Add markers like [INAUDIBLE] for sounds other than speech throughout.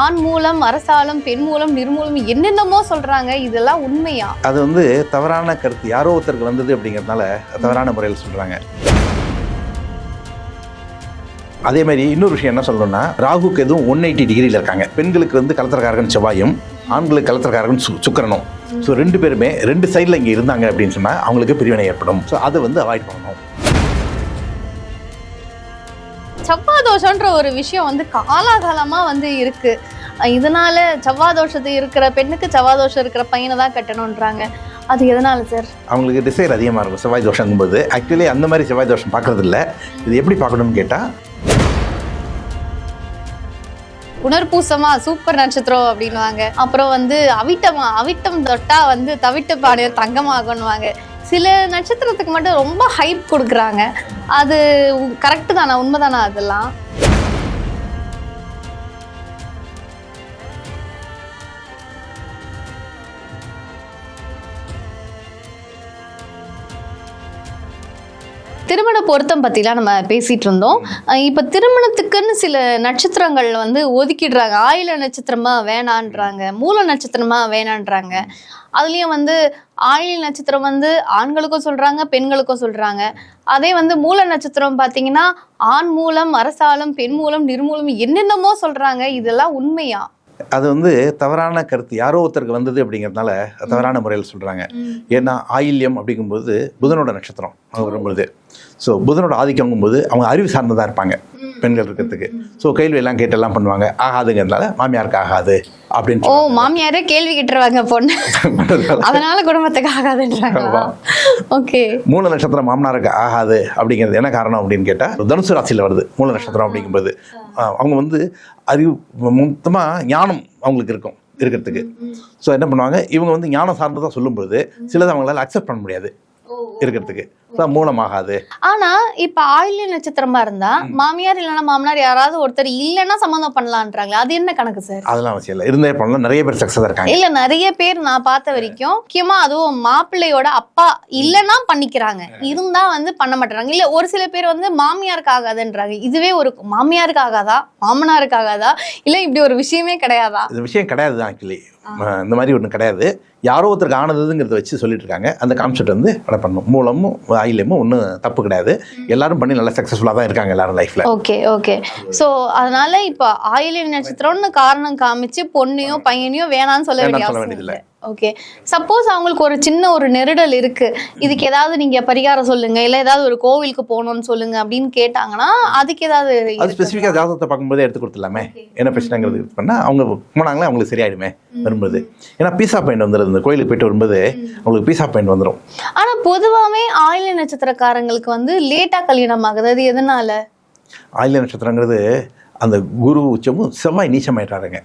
ஆண் மூலம் அரசாலும் பெண் மூலம் நிர்மூலம் என்னென்னமோ சொல்றாங்க. இதெல்லாம் உண்மையா? அது வந்து தவறான கருத்து. யாரோ ஒருத்தருக்கு வந்தது அப்படிங்கிறதுனால தவறான முறையில் சொல்கிறாங்க அதே மாதிரி இன்னொரு விஷயம் என்ன சொல்லணும்னா ராகுக்கு எதுவும் ஒன் எயிட்டி டிகிரியில் இருக்காங்க. பெண்களுக்கு வந்து கலத்திரக்காரகன் செவ்வாயும் ஆண்களுக்கு கலத்திரக்காரகன் சு சுக்கரனும். ஸோ ரெண்டு பேருமே ரெண்டு சைடில் இங்கே இருந்தாங்க அப்படின்னு சொன்னால் அவங்களுக்கு பிரிவினை ஏற்படும். ஸோ அதை வந்து அவாய்ட் பண்ணணும். தோஷம்ன்ற ஒரு விஷயம் வந்து காலாகாலமா வந்து இருக்கு. அஹ் இதனால செவ்வாய் தோஷத்து இருக்கிற பெண்ணுக்கு செவ்வாய் தோஷம் இருக்கிற பையனை தான் கட்டணுன்றாங்க அது எதனால சார் அவங்களுக்கு டிசைர் அதிகமாக இருக்கும் செவ்வாய் தோஷங்கும்போது. ஆக்சுவலி அந்த மாதிரி செவ்வாய் தோஷம் பார்க்கறது இல்ல இது எப்படி பார்க்கணும்னு கேட்டால் உணர்பூசமா சூப்பர் நட்சத்திரம் அப்படின்வாங்க அப்புறம் வந்து அவிட்டமா அவிட்டம் தொட்டா வந்து தவிட்டு பாடியர் தங்கமாகணுவாங்க சில நட்சத்திரத்துக்கு மட்டும் ரொம்ப ஹைப் கொடுக்குறாங்க. அது கரெக்டு தானா? உண்மைதானா அதெல்லாம்? திருமண பொருத்தம் பற்றிலாம் நம்ம பேசிட்டு இருந்தோம் இப்போ இப்ப திருமணத்துக்குன்னு சில நட்சத்திரங்கள் வந்து ஒதுக்கிடுறாங்க. ஆயில நட்சத்திரமா வேணான்றாங்க. மூல நட்சத்திரமா வேணான்றாங்க. அதுலயும் வந்து ஆயில நட்சத்திரம் வந்து ஆண்களுக்கும் சொல்றாங்க பெண்களுக்கும் சொல்றாங்க. அதே வந்து மூல நட்சத்திரம் பாத்தீங்கன்னா ஆண் மூலம் அரசாலம் பெண் மூலம் நிர்மூலம் என்னென்னமோ சொல்றாங்க. இதெல்லாம் உண்மையா? அது வந்து தவறான கருத்து. யாரோ ஒருத்தருக்கு வந்தது அப்படிங்கிறதுனால தவறான முறையில் சொல்கிறாங்க ஏன்னா ஆயில்யம் அப்படிங்கும்போது புதனோட நட்சத்திரம் அவங்க வரும்பொழுது. ஸோ புதனோட ஆதிக்கங்கும்போது அவங்க அறிவு சார்ந்ததாக இருப்பாங்க. பெண்கள் இருக்கிறதுக்கு. ஸோ கேள்வி எல்லாம் கேட்டெல்லாம் பண்ணுவாங்க. ஆகாதுங்கிறதுனால மாமியாருக்கு ஆகாது அப்படின்னு ஓ மாமியாரே கேள்வி கேட்டுருவாங்க பொண்ணு. [LAUGHS] அதனால குடும்பத்துக்கு ஆகாதுன்றாங்களா? ஓகே. மூல நட்சத்திரம் மாமனாருக்கு ஆகாது அப்படிங்கிறது என்ன காரணம் அப்படின்னு கேட்டால் தனுசு ராசியில் வருது மூல நட்சத்திரம் அப்படிங்கும்போது அவங்க வந்து அறிவு மொத்தமாக ஞானம் அவங்களுக்கு இருக்கும் இருக்கிறதுக்கு. ஸோ என்ன பண்ணுவாங்க இவங்க வந்து ஞானம் சார்ந்ததாக சொல்லும்போது சிலது அவங்களால அக்செப்ட் பண்ண முடியாது. இருக்கிறதுக்கு. மூலமாகாது. ஆனா இப்ப ஆயில்ய நட்சத்திரமா இருந்தா மாமியார் இல்லைன்னா மாமனார் யாராவது ஒருத்தர் இல்லைன்னா சம்மந்தம் பண்ணலான்றாங்களே அது என்ன கணக்கு சார்? அதெல்லாம் அவசியம் இல்லை. இருந்தே பண்ணலாம். நிறைய பேர் சக்ஸஸ் இருக்காங்க. இல்ல நிறைய பேர் நான் பார்த்த வரைக்கும் முக்கியமா அதுவும் மாப்பிள்ளையோட அப்பா இல்லைன்னா பண்ணிக்கிறாங்க. இருந்தா வந்து பண்ண மாட்டாங்க இல்ல ஒரு சில பேர் வந்து மாமியாருக்கு ஆகாதுன்றாங்க. இதுவே ஒரு மாமியாருக்கு ஆகாதா? மாமனாருக்கு ஆகாதா? இல்ல இப்படி ஒரு விஷயமே கிடையாதா? இது விஷயம் கிடையாது தான் ஆக்சுவலி இந்த மாதிரி ஒன்றும் கிடையாது. யாரோ ஒருத்தருக்கு ஆனதுங்கிறத வச்சு சொல்லிட்டு இருக்காங்க அந்த கான்செப்ட் வந்து அதை பண்ணணும் மூலமும் ஆயிலமும் ஒன்றும் தப்பு கிடையாது. எல்லாரும் பண்ணி நல்லா சக்ஸஸ்ஃபுல்லாக தான் இருக்காங்க எல்லாரும் லைஃப்பில் ஓகே ஓகே. சோ அதனால இப்ப ஆயில்ய நட்சத்திரம்னு காரணம் காமிச்சு பொண்ணையோ பையனையோ வேணாம்னு சொல்ல வேண்டியதில்லை. ஓகே சப்போஸ் அவங்களுக்கு ஒரு சின்ன ஒரு நெருடல் இருக்கு. இதுக்கு ஏதாவது நீங்க பரிகாரம் சொல்லுங்க. இல்ல ஏதாவது ஒரு கோவிலுக்கு போகணும்னு சொல்லுங்க அப்படின்னு கேட்டாங்கன்னா அதுக்கு ஏதாவது அது? ஸ்பெசிஃபிக்காக ஜாதகத்தை பார்க்கும்போதே எடுத்து கொடுத்துடலாமே. என்ன பிரச்சனைங்கிறது இது பண்ணால் அவங்க போனாங்களே அவங்களுக்கு சரியாயிடுமே வரும்போது. ஏன்னா பீஸா பாயிண்ட் வந்துடுது இந்த கோயிலுக்கு போயிட்டு வரும்போது அவங்களுக்கு பீஸா பாயிண்ட் வந்துடும் ஆனா பொதுவாவே ஆயில்ய நட்சத்திரக்காரங்களுக்கு வந்து லேட்டா கல்யாணம் ஆகுது. அது எதனால? ஆயில நட்சத்திரங்கிறது அந்த குரு உச்சமும் செவ்வாய் நீச்சமாயிட்டாருங்க.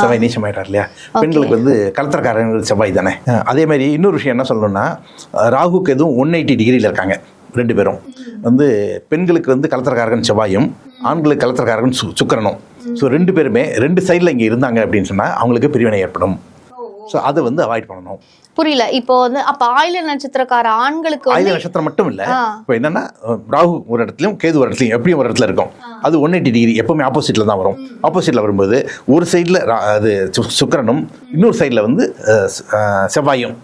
செவ்வாய் நீச்சமாயிட்டார் இல்லையா? பெண்களுக்கு வந்து கலத்திரக்காரங்கள் செவ்வாய் தானே? அதே மாதிரி இன்னொரு விஷயம் என்ன சொல்லணும்னா ராகுக்கு எதுவும் ஒன் எயிட்டி டிகிரியில் இருக்காங்க ரெண்டு பேரும். வந்து பெண்களுக்கு வந்து கலத்திரக்காரகன் செவ்வாயும் ஆண்களுக்கு கலத்திரக்காரகன் சு சுக்கரனும். ஸோ ரெண்டு பேருமே ரெண்டு சைடில் இங்கே இருந்தாங்க அப்படின்னு சொன்னால் அவங்களுக்கு பிரிவினை ஏற்படும். ஸோ அதை வந்து அவாய்ட் பண்ணணும். புரியல. இப்போ வந்து அப்ப ஆயில்ய நட்சத்திரக்கார ஆண்களுக்கு ஆயுத வந்து நட்சத்திரம் மட்டும் இல்லை. இப்போ என்னன்னா ராகு ஒரு இடத்துலையும் கேது ஒரு இடத்துலையும் எப்படியும் ஒரு இடத்துல இருக்கும். அது ஒன் எயிட்டி டிகிரி. எப்பவுமே ஆப்போசிட்டில் தான் வரும். ஆப்போசிட்டில் வரும்போது ஒரு சைடில் அது சுக்கிரனும் இன்னொரு சைடில் வந்து செவ்வாயும்.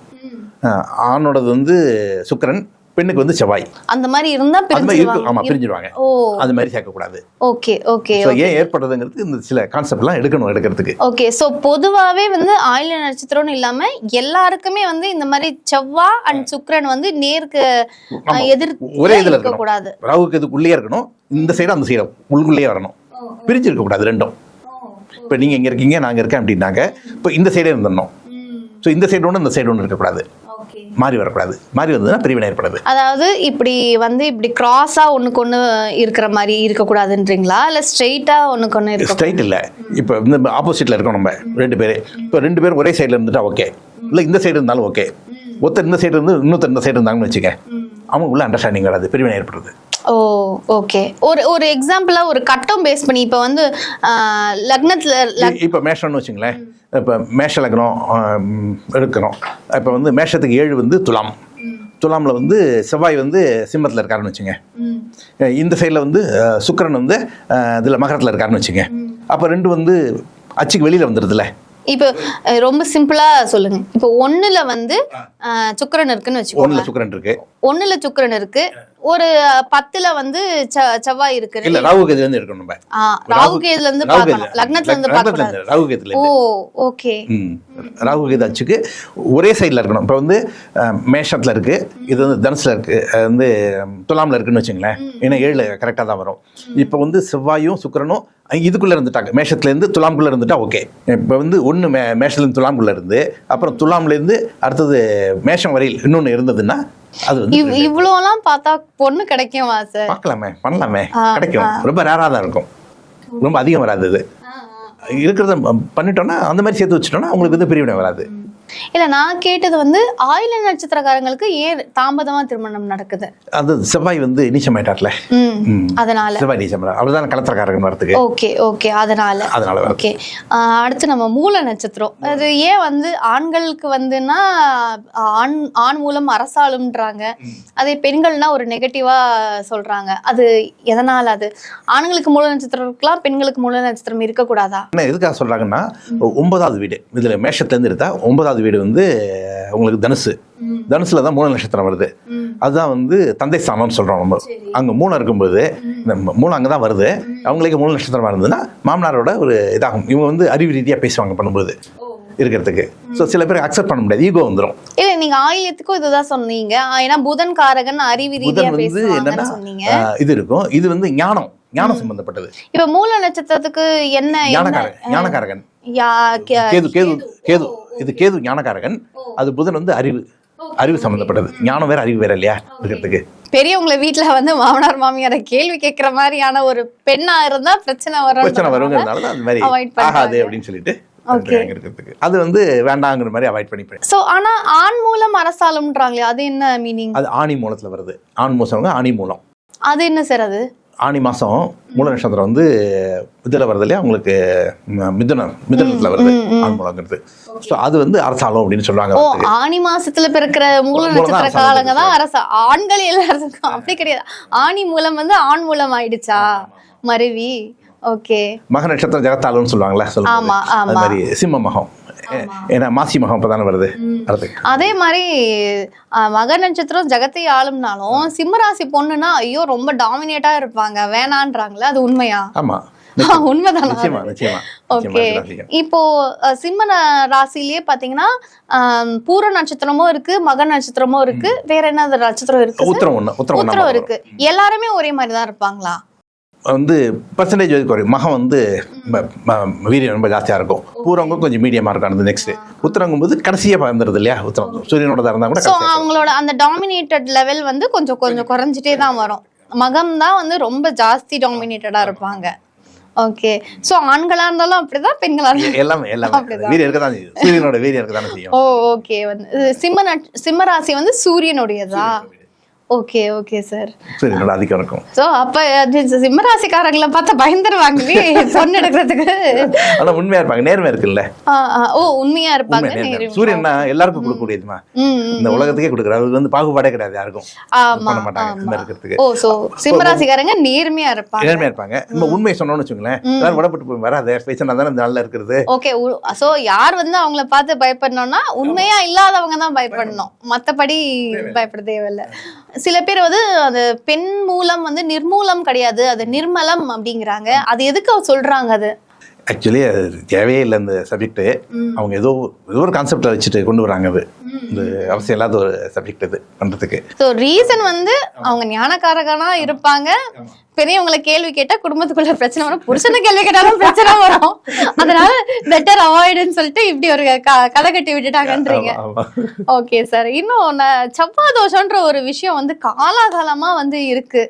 ஆணோடது வந்து சுக்கிரன் பெண்ணுக்கு வந்து செவ்வாய். அந்த மாதிரி இருந்தா பிரிஞ்சிருவாங்க. பிரிஞ்சிருவாங்க. ஓ. அது மாதிரி சேர்க்கக்கூடாது. ஓகே ஓகே ஸோ ஏன் ஏற்படுறதுங்கிறது இந்த சில கான்செப்ட்லாம் எடுக்கணும் எடுக்கிறதுக்கு. ஓகே சோ பொதுவாவே வந்து ஆயில்ய நட்சத்திரம்னு இல்லாம எல்லாருக்குமே வந்து இந்த மாதிரி செவ்வா அண்ட் சுக்கிரன் வந்து நேருக்கு ஆமா. எதிர் ஒரே இதுல இருக்க. கூடாது ராகுக்கு இதுக்குள்ளேயே இருக்கணும். இந்த சைடு அந்த சைடு உள்ளுக்குள்ளேயே வரணும். பிரிஞ்சு இருக்கக்கூடாது ரெண்டும். இப்போ நீங்கள் இங்கே இருக்கீங்க நாங்கள் இருக்கேன் அப்படின்னாங்க. இப்போ இந்த சைடே இருந்துடணும். ஸோ இந்த சைடு ஒன்று இந்த சைடு ஒன்று இருக்கக்கூடாது. மாறி வரக்கூடாது. மாறி வந்ததுன்னா பிரிவினை ஏற்படாது. அதாவது இப்படி வந்து இப்படி கிராஸா ஒண்ணுக்கு ஒண்ணு இருக்கிற மாதிரி இருக்க கூடாதுன்றீங்களா இல்ல ஸ்ட்ரெயிட்டா ஒண்ணுக்கு ஒண்ணு இருக்க ஸ்ட்ரைட் இல்லை. இப்போ இந்த ஆப்போசிட்டில் இருக்கோம் நம்ம ரெண்டு பேர். இப்போ ரெண்டு பேரும் ஒரே சைடில் இருந்துட்டா ஓகே இல்லை இந்த சைடு இருந்தாலும் ஓகே ஒருத்தர் இந்த சைடு இருந்து இன்னொருத்தர் இந்த சைடு இருந்தாங்கன்னு வச்சுக்க அவங்க உள்ள அண்டர்ஸ்டாண்டிங் வராது பிரிவினை ஏற்படுறது. ஓ ஓகே ஒரு ஒரு எக்ஸாம்பிளா ஒரு கட்டம் பேஸ் பண்ணி இப்போ வந்து லக்னத்துல லக்- இப்போ மேஷம்னு வச்சுங்களேன். இப்போ மேஷ லக்னம் ஆம், இருக்கிறோம் இப்போ வந்து மேஷத்துக்கு ஏழு வந்து துலாம். துலாமில் வந்து செவ்வாய் வந்து சிம்மத்தில் இருக்காருன்னு வச்சுங்க. இந்த சைடில் வந்து சுக்கிரன் வந்து இதில் மகரத்தில் இருக்காருன்னு வச்சுங்க. அப்போ ரெண்டு வந்து அச்சுக்கு வெளியில் வந்துடுதுல்ல இப்போ ரொம்ப சிம்பிளா சொல்லுங்க. இப்போ ஒண்ணுல வந்து சுக்கிரன் இருக்குன்னு வச்சுக்கோங்க. ஒன்றில் சுக்கரன் இருக்கு. ஒண்ணுல சுக்கிரன் இருக்கு. ஒரு பத்துல வந்து செவ்வாய் இருக்கு இல்லை ராகு கேதுலேருந்து எடுக்கணும் நம்ம. ராகு கேதுல இருந்து ராகு பார்க்கணும். லக்னத்துல இருந்து பார்க்கணும் இருந்து, ராகு கேதுல ஓ இருந்து. ஓகே ராகு கேது அச்சுக்கு ஒரே சைடில் இருக்கணும். இப்போ வந்து மேஷத்துல இருக்கு. இது வந்து தனுசுல இருக்கு. அது வந்து துலாமில் இருக்குன்னு வச்சுங்களேன். ஏன்னா ஏழில் கரெக்டாக தான் வரும். இப்போ வந்து செவ்வாயும் சுக்கிரனும் இதுக்குள்ள இருந்துட்டாங்க. மேஷத்துலேருந்து துலாம்குள்ள இருந்துட்டா ஓகே. இப்போ வந்து ஒன்று மே மேஷத்துலேருந்து துலாம்குள்ள இருந்து அப்புறம் துலாம்லேருந்து அடுத்தது மேஷம் வரையில் இன்னொன்று இருந்ததுன்னா அது இவ்வளோலாம் பார்த்தா பொண்ணு கிடைக்குமா சார் பார்க்கலாமே பண்ணலாமே. கிடைக்கும். ரொம்ப ரேராக தான் இருக்கும். ரொம்ப அதிகம் வராது இது. இருக்கிறத பண்ணிட்டோம்னா அந்த மாதிரி சேர்த்து வச்சுட்டோம்னா உங்களுக்கு வந்து பிரிவினை வராது. இல்ல நான் கேட்டது வந்து ஆயில நட்சத்திரக்காரங்களுக்கு ஏன் தாமதமா திருமணம் நடக்குது? அது செவ்வாய் வந்து நீச்சமாயிட்டார்ல. அதனால. செவ்வாய் நீச்சம் அவ்வளோதான் கலத்திரக்காரர்கள் வரதுக்கு. ஓகே ஓகே அதனால. அதனால. ஓகே. அடுத்து நம்ம மூல நட்சத்திரம். அது ஏன் வந்து ஆண்களுக்கு வந்துன்னா ஆண் ஆண் மூலம் அரசாளும்ன்றாங்க. அதே பெண்கள்னா ஒரு நெகட்டிவா சொல்றாங்க. அது எதனால அது? ஆண்களுக்கு மூல நட்சத்திரம் இருக்கலாம் பெண்களுக்கு மூல நட்சத்திரம் இருக்கக்கூடாதா? என்ன எதுக்காக சொல்றாங்கன்னா ஒன்பதாவது வீடு. இதுல மேஷத்துலேருந்து எடுத்தா ஒன்பதாவது வீடு வந்து உங்களுக்கு தனுசு. தனுசுல தான் மூல நட்சத்திரம் வருது. அதுதான் வந்து தந்தை ஸ்தானம்னு சொல்றோம் நம்ம. அங்க மூலம் இருக்கும்போது இந்த மூலம் அங்கே தான் வருது. அவங்களுக்கு மூல நட்சத்திரமா இருந்ததுன்னா மாமனாரோட ஒரு இதாகும். இவங்க வந்து அறிவு ரீதியாக பேசுவாங்க பண்ணும்போது இருக்கிறதுக்கு. ஸோ சில பேர் அக்செப்ட் பண்ண முடியாது. ஈகோ வந்துடும் இல்ல நீங்க ஆயில்யத்துக்கும் இதுதான் சொன்னீங்க. ஏன்னா புதன் காரகன் அறிவு ரீதியா புதன் வந்து என்னன்னா இது இருக்கும். இது வந்து ஞானம். ஞானம் சம்பந்தப்பட்டது. இப்ப மூல நட்சத்திரத்துக்கு என்ன என்ன ஞானக்காரகன். கேது கேது கேது. இது கேது ஞானக்காரகன். அது புதன் வந்து அறிவு அறிவு சம்பந்தப்பட்டது. ஞானம் வேற அறிவு வேற இல்லையா இருக்கிறதுக்கு? பெரியவங்கள வீட்ல வந்து மாமனார் மாமியார கேள்வி கேட்கிற மாதிரியான ஒரு பெண்ணா இருந்தா பிரச்சனை வரும் பிரச்சனை வருங்கிறதுனால தான் அந்த மாதிரி. ஆகாது அப்படின்னு சொல்லிட்டு அது வந்து வேண்டாங்கிற மாதிரி அவாய்ட் பண்ணிப்பேன். சோ ஆனா ஆண் மூலம் அரசாலும்ன்றாங்களே அது என்ன மீனிங் அது ஆணி மூலத்துல வருது. ஆண் மூசவங்க ஆணி மூலம். அது என்ன சார் அது? ஆணி மாசம் மூல நட்சத்திரம் வந்து இதுல வருது இல்லையா உங்களுக்கு மிதுனம் மிதுனத்துல வருது. ஆண் மூலங்கிறது. ஸோ அது வந்து அரசாலம் அப்படின்னு சொல்லுவாங்க. ஆணி மாசத்துல பிறக்கிற மூல நட்சத்திர காலங்க தான் அரசா ஆண்கள் எல்லாருக்கும். அப்படி கிடையாது. ஆணி மூலம் வந்து ஆண் மூலம் ஆயிடுச்சா? மருவி. ஓகே. மக நட்சத்திரம் ஜெகத்தாளம்னு சொல்லுவாங்கல்ல சொல்லுவாங்க அது. மாதிரி சிம்ம மகம். ஏன்னா மாசி மகம் இப்பதானே வருது. அதே மாதிரி மக நட்சத்திரம் ஜெகத்தை ஆளும்னாலும் சிம்மராசி பொண்ணுனா ஐயோ ரொம்ப டாமினேட்டா இருப்பாங்க. வேணான்றாங்களே அது உண்மையா? ஆமா. இப்போ சிம்ம ராசியிலேயே பாத்தீங்கன்னா பூர நட்சத்திரமும் இருக்கு மக நட்சத்திரமும் இருக்கு. வேற என்ன நட்சத்திரம் இருக்கு? உத்தரம். இருக்கு. எல்லாருமே ஒரே மாதிரி தான் இருப்பாங்களா? வந்து பர்சன்டேஜ் வந்து குறையும். மகம் வந்து வீரியம் ரொம்ப ஜாஸ்தியாக இருக்கும். பூரவங்க கொஞ்சம் மீடியமாக இருக்கும் அந்த நெக்ஸ்ட் உத்தரங்கும் போது கடைசியாக வந்துடுது இல்லையா? உத்தரம். சூரியனோட இருந்தால் கூட அவங்களோட அந்த டாமினேட்டட் லெவல் வந்து கொஞ்சம் கொஞ்சம் குறைஞ்சிட்டே தான் வரும். மகம் தான் வந்து ரொம்ப ஜாஸ்தி டாமினேட்டடா இருப்பாங்க. ஓகே சோ ஆண்களா இருந்தாலும் அப்படிதான் பெண்களா இருந்தாலும் எல்லாமே எல்லாமே. வீரியம் இருக்க தான் செய்யும். சூரியனோட வீரியம் இருக்க தானே செய்யும். ஓ ஓகே வந்து சிம்ம நட் சிம்ம ராசி வந்து சூரியனுடையதா. Okay okay sir. சூரியனோட அதிகம் இருக்கும் சோ அப்ப அது சிம்ம ராசிக்காரங்களை பார்த்தா பயந்துருவாங்களே பொண்ணு எடுக்கிறதுக்கு? ஆனா உண்மையா இருப்பாங்க. நேர்மை இருக்குல்ல? ஓ உண்மையா இருப்பாங்க உண்மை. சூரியன்னா எல்லாருக்கும் கொடுக்கக்கூடியதுமா. இந்த உலகத்துக்கே கொடுக்குறாரு அவருக்கு வந்து பாகுபாடே கிடையாது யாருக்கும். பண்ண மாட்டாங்க. இருக்கிறதுக்கு. ஓ சோ சிம்மராசிக்காரங்க நேர்மையா இருப்பாங்க. நேர்மையா இருப்பாங்க. நம்ம உண்மையை சொன்னோம்னு வச்சுங்களேன் எல்லாரும் விடப்பட்டு போய் வராத பேசினா தானே நாள்ல இருக்கிறது? ஓகே சோ யார் வந்து அவங்கள பார்த்து பயப்படணும்னா உண்மையா இல்லாதவங்க தான் பயப்படணும். மத்தபடி பயப்பட தேவையில்ல. சில பேர் வந்து அது பெண் மூலம் வந்து நிர்மூலம் கிடையாது அது நிர்மலம் அப்படிங்கிறாங்க. அது எதுக்கு அவ சொல்றாங்க அது? ஆக்சுவலி அது தேவையே இல்லை இந்த சப்ஜெக்ட் அவங்க ஏதோ ஏதோ ஒரு கான்செப்டை வச்சுட்டு கொண்டு வராங்க அது. இந்த அவசியம் இல்லாத ஒரு சப்ஜெக்ட் இது பண்றதுக்கு. ஸோ ரீசன் வந்து அவங்க ஞானக்காரகனா இருப்பாங்க. பெரியவங்களை கேள்வி கேட்டா குடும்பத்துக்குள்ள பிரச்சனை வரும். புருஷனை கேள்வி கேட்டாலும் பிரச்சனை வரும். அதனால பெட்டர் அவாய்டுன்னு சொல்லிட்டு இப்படி ஒரு கதை கட்டி விட்டுட்டாங்கன்றீங்க. ஓகே சார் இன்னும் செவ்வாய் தோஷம்ன்ற ஒரு விஷயம் வந்து காலாகாலமா வந்து இருக்கு.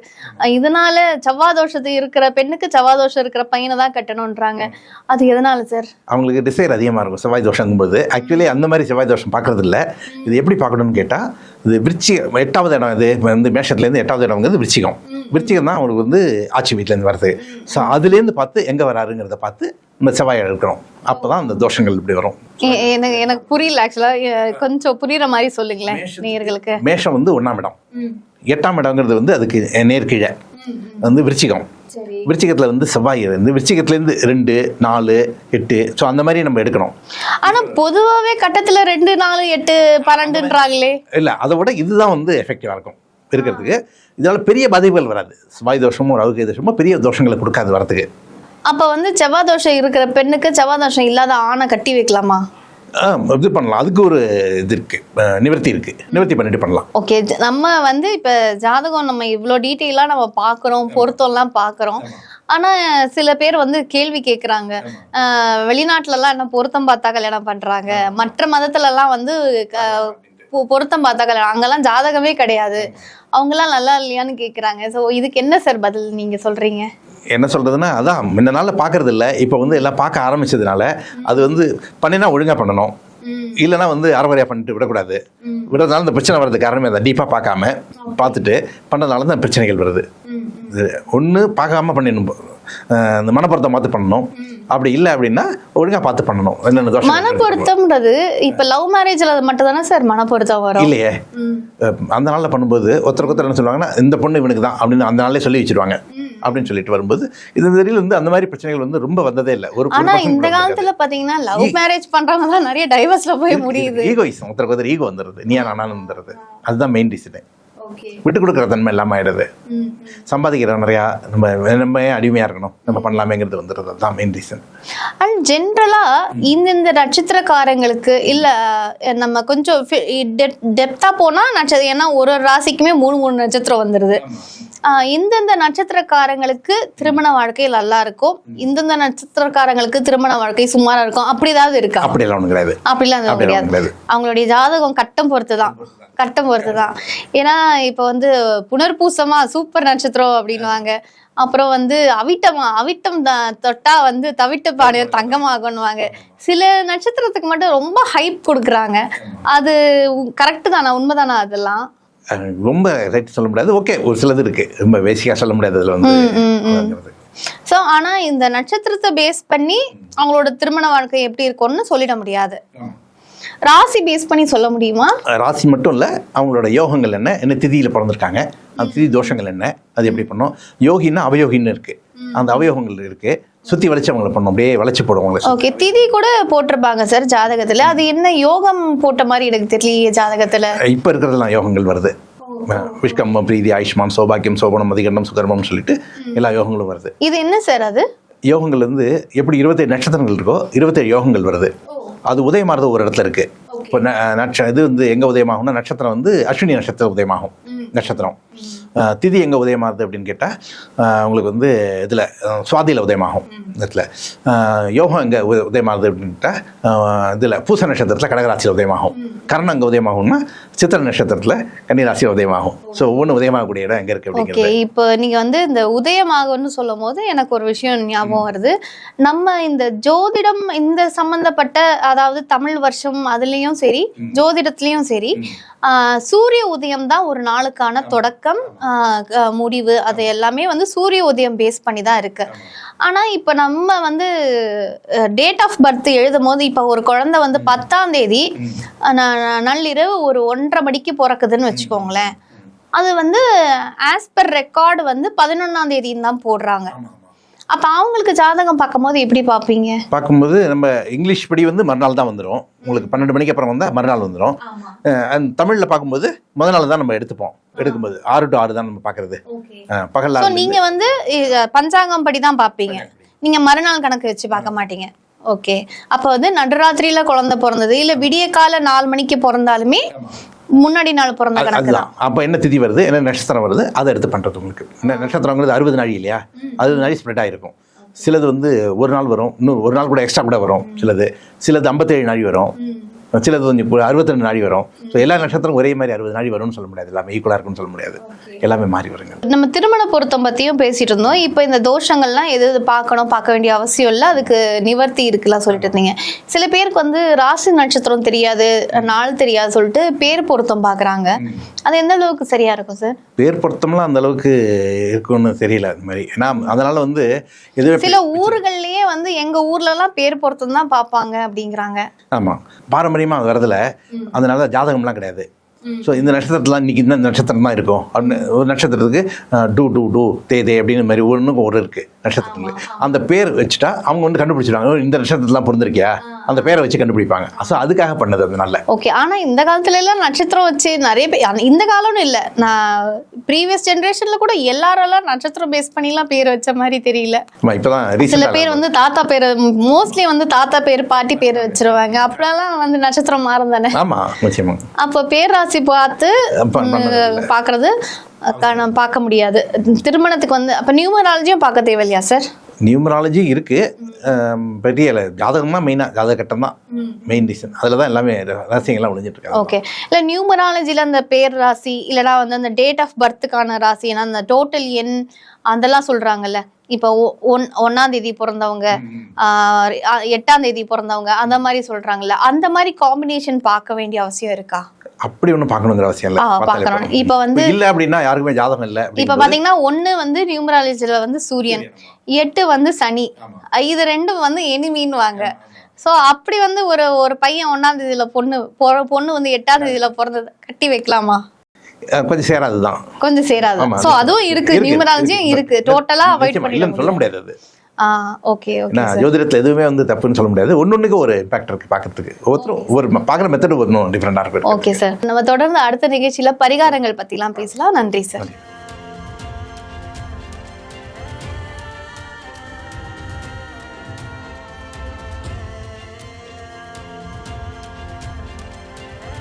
இதனால செவ்வாய் தோஷத்து இருக்கிற பெண்ணுக்கு செவ்வாய் தோஷம் இருக்கிற பையனை தான் கட்டணும்ன்றாங்க. அது எதனால சார் அவங்களுக்கு டிசைர் அதிகமாக இருக்கும் செவ்வாய் தோஷங்கும்போது. ஆக்சுவலி அந்த மாதிரி செவ்வாய் தோஷம் பார்க்கறது இல்ல இது எப்படி பார்க்கணும்னு கேட்டால் இது விருச்சிகம் எட்டாவது இடம் இது வந்து மேஷத்துலேருந்து எட்டாவது இடம்ங்கிறது விருச்சிகம். விருச்சிகம் தான் அவங்களுக்கு வந்து ஆட்சி வீட்டிலேருந்து வருது ஸோ அதுலேருந்து பார்த்து எங்கே வராருங்கிறத பார்த்து இந்த செவ்வாயை எடுக்கிறோம் அப்போ தான் அந்த தோஷங்கள் இப்படி வரும். எனக்கு எனக்கு புரியல ஆக்சுவலா கொஞ்சம் புரியுற மாதிரி சொல்லுங்களேன் நேயர்களுக்கு. மேஷம் வந்து ஒன்றாம் இடம். எட்டாம் இடங்கிறது வந்து அதுக்கு நேர்கீழே. வந்து விருச்சிகம். விருச்சிகத்தில் வந்து செவ்வாய் இருந்து விருச்சிகத்துலேருந்து ரெண்டு நாலு எட்டு. ஸோ அந்த மாதிரி நம்ம எடுக்கணும். ஆனா பொதுவாவே கட்டத்துல ரெண்டு நாலு எட்டு பன்னெண்டுன்றாங்களே. இல்லை அதை விட இதுதான் வந்து எஃபெக்டிவாக இருக்கும் இருக்கிறதுக்கு. இதனால பெரிய பாதிப்புகள் வராது. செவ்வாய் தோஷமோ ரவுகை தோஷமோ பெரிய தோஷங்களை கொடுக்காது வரதுக்கு அப்ப வந்து செவ்வாய் தோஷம் இருக்கிற பெண்ணுக்கு செவ்வாய் தோஷம் இல்லாத ஆணை கட்டி வைக்கலாமா? இது பண்ணலாம். அதுக்கு ஒரு இது இருக்குது நிவர்த்தி இருக்குது நிவர்த்தி பண்ணிட்டு பண்ணலாம். ஓகே நம்ம வந்து இப்ப ஜாதகம் நம்ம இவ்வளோ டீட்டெயிலாக நம்ம பார்க்குறோம் பொருத்தம்லாம் பார்க்குறோம் ஆனா சில பேர் வந்து கேள்வி கேட்குறாங்க வெளிநாட்டுலலாம் என்ன பொருத்தம் பார்த்தா கல்யாணம் பண்றாங்க. மற்ற மதத்துலலாம் வந்து பொருத்தம் பார்த்தா கல்யாணம் அங்கெல்லாம் ஜாதகமே கிடையாது. அவங்கெல்லாம் நல்லா இல்லையான்னு கேட்குறாங்க ஸோ இதுக்கு என்ன சார் பதில் நீங்க சொல்றீங்க? என்ன சொல்கிறதுனா அதான் முன்ன நாளில் பார்க்கறது இல்லை இப்போ வந்து எல்லாம் பார்க்க ஆரம்பிச்சதுனால அது வந்து பண்ணினா ஒழுங்காக பண்ணணும். இல்லைன்னா வந்து அறவரையாக பண்ணிட்டு விடக்கூடாது. விடுறதுனால இந்த பிரச்சனை வர்றதுக்கு காரணமே அதை டீப்பாக பார்க்காம பார்த்துட்டு பண்ணுறதுனால தான் பிரச்சனைகள் வருது. ஒன்று பார்க்காம பண்ணிடணும். இந்த மனப்பொருத்தம் பார்த்து பண்ணணும். அப்படி இல்லை அப்படின்னா ஒழுங்காக பார்த்து பண்ணணும். என்னென்ன தோஷம் மன பொருத்தம்ன்றது இப்ப லவ் மேரேஜ்ல மட்டும் தானே சார் மன பொருத்தம் வரும்? இல்லையே. அந்த நாளில் பண்ணும்போது ஒருத்தருக்கு ஒருத்தர் என்ன சொல்லுவாங்கன்னா இந்த பொண்ணு இவனுக்கு தான் அப்படின்னு அந்த நாளே சொல்லி வச்சிருவாங்க. அப்படின்னு சொல்லிட்டு வரும்போது இந்த தெரியல வந்து அந்த மாதிரி பிரச்சனைகள் வந்து ரொம்ப வந்ததே இல்லை. ஒரு ஆனா இந்த காலத்துல பாத்தீங்கன்னா லவ் மேரேஜ் பண்றவங்க தான் நிறைய டைவர்ஸ்ல போய் முடியுது. ஈகோயிசம் ஒருத்தருக்கு ஒருத்தர் ஈகோ வந்துடுது நீயா நானாலும் வந்துடுது அதுதான் மெயின் ரீசனு விட்டு கொடுக்குற தன்மை இல்லாமல் ஆயிடுது. சம்பாதிக்கிற நிறையா நம்ம நம்ம ஏன் அடிமையாக இருக்கணும்? நம்ம பண்ணலாமேங்கிறது வந்துடுது அதுதான் மெயின் ரீசன் அண்ட் ஜென்ரலா இந்தந்த நட்சத்திரக்காரங்களுக்கு இல்ல நம்ம கொஞ்சம் டெப்தா போனா நட்சத்திரம் ஏன்னா ஒரு ஒரு ராசிக்குமே மூணு மூணு நட்சத்திரம் வந்துருது. ஆஹ், இந்தந்த நட்சத்திரக்காரங்களுக்கு திருமண வாழ்க்கை நல்லா இருக்கும். இந்தந்த நட்சத்திரக்காரங்களுக்கு திருமண வாழ்க்கை சுமாரா இருக்கும். அப்படி ஏதாவது இருக்கா? அப்படியெல்லாம் ஒன்றும் கிடையாது. அப்படிலாம் கிடையாது. அவங்களுடைய ஜாதகம் கட்டம் பொறுத்து தான் கட்டம் பொறுத்து தான் ஏன்னா இப்போ வந்து புனர்பூசமா சூப்பர் நட்சத்திரம் அப்படின்னுவாங்க. அப்புறம் வந்து அவிட்டமா அவிட்டம் தொட்டா வந்து தவிட்டு பாடிய தங்கமாகணுவாங்க சில நட்சத்திரத்துக்கு மட்டும் ரொம்ப ஹைப் கொடுக்குறாங்க. அது கரெக்டு தானா? உண்மைதானா அதெல்லாம்? ரொம்ப ரைட் சொல்ல முடியாது. ஓகே ஒரு சிலது இருக்கு. ரொம்ப பேசிக்காக சொல்ல முடியாது அதில் வந்து. ஸோ ஆனா இந்த நட்சத்திரத்தை பேஸ் பண்ணி அவங்களோட திருமண வாழ்க்கை எப்படி இருக்கும்னு சொல்லிட முடியாது. ராசி பேஸ் பண்ணி சொல்ல முடியுமா? ராசி மட்டும் இல்லை அவங்களோட யோகங்கள் என்ன? என்ன திதியில் பிறந்திருக்காங்க? அந்த திதி தோஷங்கள் என்ன? அது எப்படி பண்ணோம்? யோகின்னா அவயோகின்னு இருக்கு. அந்த அவயோகங்கள் இருக்கு. சுற்றி வளைச்சு அவங்களை பண்ணோம். அப்படியே வளைச்சு போடுவாங்க ஓகே திதி கூட போட்டிருப்பாங்க சார் ஜாதகத்துல. அது என்ன யோகம் போட்ட மாதிரி எனக்கு தெரியலையே ஜாதகத்துல? இப்போ இருக்கிறதெல்லாம் யோகங்கள் வருது. விஷ்கம்பம் பிரீதி ஆயுஷ்மான் சௌபாக்கியம் சோபனம் அதிகண்டம் சுகர்மம்னு சொல்லிட்டு எல்லா யோகங்களும் வருது. இது என்ன சார் அது? யோகங்கள் வந்து எப்படி இருபத்தேழு நட்சத்திரங்கள் இருக்கோ இருபத்தேழு யோகங்கள் வருது. அது உதயமாகிறது ஒரு இடத்துல இருக்கு. இப்போ நட்ச இது வந்து எங்கே உதயமாகும்னா நட்சத்திரம் வந்து அஸ்வினி நட்சத்திரம் உதயமாகும். நட்சத்திரம். திதி எங்கே உதயமாகுது அப்படின்னு கேட்டால் உங்களுக்கு வந்து இதில் சுவாதியில் உதயமாகும். இடத்துல. யோகம் எங்கே உதயமாகுது அப்படின்ட்டா இதில் பூச நட்சத்திரத்தில் கடகராசியில் உதயமாகும். கரணம் எங்கே உதயமாகும்னா சித்திர நட்சத்திரத்தில் கன்னிராசியில் உதயமாகும். ஸோ ஒவ்வொன்று உதயமாகக்கூடிய இடம் எங்கே இருக்குது ஓகே இப்போ நீங்க வந்து இந்த உதயமாகன்னு சொல்லும் போது எனக்கு ஒரு விஷயம் ஞாபகம் வருது. நம்ம இந்த ஜோதிடம் இந்த சம்பந்தப்பட்ட அதாவது தமிழ் வருஷம் அதுலயும் சரி ஜோதிடத்துலயும் சரி சூரிய உதயம் தான் ஒரு நாளுக்கான தொடக்கம் முடிவு. அது எல்லாமே வந்து சூரிய உதயம் பேஸ் பண்ணி தான் இருக்கு. ஆனா இப்ப நம்ம வந்து டேட் ஆஃப் பர்த் எழுதும் போது இப்ப ஒரு குழந்தை வந்து பத்தாம் தேதி நள்ளிரவு ஒரு ஒன்றரை மணிக்கு பிறக்குதுன்னு வச்சுக்கோங்களேன். அது வந்து ஆஸ் பர் ரெக்கார்டு வந்து பதினொன்னாம் தேதின்னு தான் போடுறாங்க. அப்ப அவங்களுக்கு ஜாதகம் பார்க்கும்போது எப்படி பார்ப்பீங்க? பார்க்கும்போது நம்ம இங்கிலீஷ் படி வந்து மறுநாள் தான் வந்துடும் உங்களுக்கு பன்னெண்டு மணிக்கு அப்புறம் வந்தால் மறுநாள் வந்துடும் அண்ட் தமிழில் பார்க்கும்போது முதல் நாள் தான் நம்ம எடுத்துப்போம். எடுக்கும்போது ஆறு டு ஆறு தான் நம்ம பார்க்குறது. பகல் நீங்க வந்து பஞ்சாங்கம் படி தான் பார்ப்பீங்க. நீங்க மறுநாள் கணக்கு வச்சு பார்க்க மாட்டீங்க. ஓகே. அப்போ வந்து நடுராத்திரியில குழந்தை பிறந்தது இல்ல விடிய கால நாலு மணிக்கு பிறந்தாலுமே முன்னாடி நாள் பிறந்த அதுதான். அப்போ என்ன திதி வருது? என்ன நட்சத்திரம் வருது? அதை எடுத்து பண்ணுறது உங்களுக்கு. என்ன நட்சத்திரங்கிறது அறுபது நாள் இல்லையா? அறுபது நாள் ஸ்ப்ரெட் ஆகிருக்கும் சிலது வந்து ஒரு நாள் வரும் இன்னும் ஒரு நாள் கூட எக்ஸ்ட்ரா கூட வரும் சிலது. சிலது ஐம்பத்தேழு நாள் வரும். சிலது கொஞ்சம் இப்போ அறுபத்திரெண்டு நாள் வரும். ஸோ எல்லா நட்சத்திரம் ஒரே மாதிரி அறுபது நாள் வரும்னு சொல்ல முடியாது. எல்லாமே ஈக்குவலாக இருக்கும்னு சொல்ல முடியாது. எல்லாமே மாறி வருங்க. நம்ம திருமண பொருத்தம் பத்தியும் பேசிட்டு இருந்தோம். இப்போ இந்த தோஷங்கள்லாம் எது எது பார்க்கணும் பார்க்க வேண்டிய அவசியம் இல்லை. அதுக்கு நிவர்த்தி இருக்குலாம் சொல்லிட்டு இருந்தீங்க. சில பேருக்கு வந்து ராசி நட்சத்திரம் தெரியாது நாள் தெரியாது சொல்லிட்டு பேர் பொருத்தம் பார்க்கறாங்க அது எந்த அளவுக்கு சரியா இருக்கும் சார் பேர் பொருத்தம்லாம் அந்த அளவுக்கு இருக்கும்னு தெரியல அது மாதிரி. ஏன்னா அதனால வந்து எதுவே சில ஊர்கள்லயே வந்து எங்க ஊர்ல எல்லாம் பேர் பொருத்தம் தான் பார்ப்பாங்க அப்படிங்கிறாங்க. ஆமாம் பாரம்பரியமாக வரதில்ல அதனால ஜாதகம்லாம் கிடையாது. ஸோ இந்த நட்சத்திரத்தில் இன்னைக்கு இந்த நட்சத்திரம் தான் இருக்கும். அப்படின்னு ஒரு நட்சத்திரத்துக்கு டூ டூ டூ தே தே அப்படின்னு மாதிரி ஒன்றுக்கு ஒரு இருக்குது நட்சத்திரத்துக்கு அந்த பேர் வச்சுட்டா அவங்க வந்து கண்டுபிடிச்சிடுவாங்க "ஓ, இந்த நட்சத்திரத்துலாம் பொருந்திருக்கியா? அந்த பேரை வச்சு கண்டுபிடிப்பாங்க. ஸோ அதுக்காக பண்ணது அது நல்ல ஓகே ஆனா இந்த காலத்துல எல்லாம் நட்சத்திரம் வச்சு நிறைய பேர் இந்த காலம்னு இல்ல. நான் ப்ரீவியஸ் ஜெனரேஷன்ல கூட எல்லாரெல்லாம் நட்சத்திரம் பேஸ் பண்ணிலாம் பேர் வச்ச மாதிரி தெரியல. ஆமாம் இப்போ தான் சில பேர் வந்து தாத்தா பேர் மோஸ்ட்லி வந்து தாத்தா பேர் பாட்டி பேர் வச்சிருவாங்க. அப்படிலாம் வந்து நட்சத்திரம் மாறும் தானே. ஆமாம் நிச்சயமாக அப்போ பேராசி பார்த்து ப- பண்ணது இல்ல. பார்க்கறது பார்க்க முடியாது. திருமணத்துக்கு வந்து அப்போ நியூமராலஜியும் பார்க்க தேவையில்லையா சார் நியூமராலஜி இருக்குது பெரிய ஜாதகம் தான் மெயினாக ஜாதக கட்டம் தான் மெயின் ரீசன் அதில் தான் எல்லாமே ரகசியங்கள்லாம் ஒளிஞ்சிட்டு இருக்காங்க ஓகே இல்லை நியூமராலஜியில் அந்த பேர் ராசி இல்லைனா வந்து அந்த டேட் ஆஃப் பர்த்துக்கான ராசி ஏன்னா அந்த டோட்டல் எண் அதெல்லாம் சொல்கிறாங்கல்ல இப்போ ஒன் ஒன்னாம் தேதி பிறந்தவங்க எட்டாம் தேதி பிறந்தவங்க அந்த மாதிரி சொல்கிறாங்கல்ல அந்த மாதிரி காம்பினேஷன் பார்க்க வேண்டிய அவசியம் இருக்கா? அப்படி ஒன்றும் பார்க்கணுங்கிற அவசியம் இல்லை. பார்க்கணும். இப்ப வந்து- இல்லை அப்படின்னா யாருக்குமே ஜாதகம் இல்லை இப்போ பார்த்தீங்கன்னா ஒன்று வந்து நியூமராலஜியில் வந்து சூரியன் எட்டு வந்து சனி. இது ரெண்டும் வந்து எனிமின்னு வாங்க ஸோ அப்படி வந்து ஒரு ஒரு பையன் ஒன்னாம் தேதியில பொண்ணு பொண்ணு வந்து எட்டாம் தேதியில பிறந்தது கட்டி வைக்கலாமா? கொஞ்சம் சேராது தான் கொஞ்சம் சேராது. ஸோ அது- அதுவும் இருக்கு. நியூமராலஜியும் இருக்கு. டோட்டலா அவாய்ட் இல்லைன்னு சொல்ல முடியாது. ஓகே ஏன்னா ஜோதிடத்தில் எதுவுமே வந்து தப்புன்னு சொல்ல முடியாது. ஒன்னொன்றுக்கு ஒரு இம்பாக்ட் இருக்குது பார்க்கறதுக்கு. ஒவ்வொருத்தரும் ஒவ்வொரு பார்க்குற மெத்தடு ஒன்றும் டிஃப்ரெண்டாக இருக்கும். ஓகே சார் நம்ம தொடர்ந்து அடுத்த நிகழ்ச்சியில பரிகாரங்கள் பத்திலாம் பேசலாம். நன்றி சார்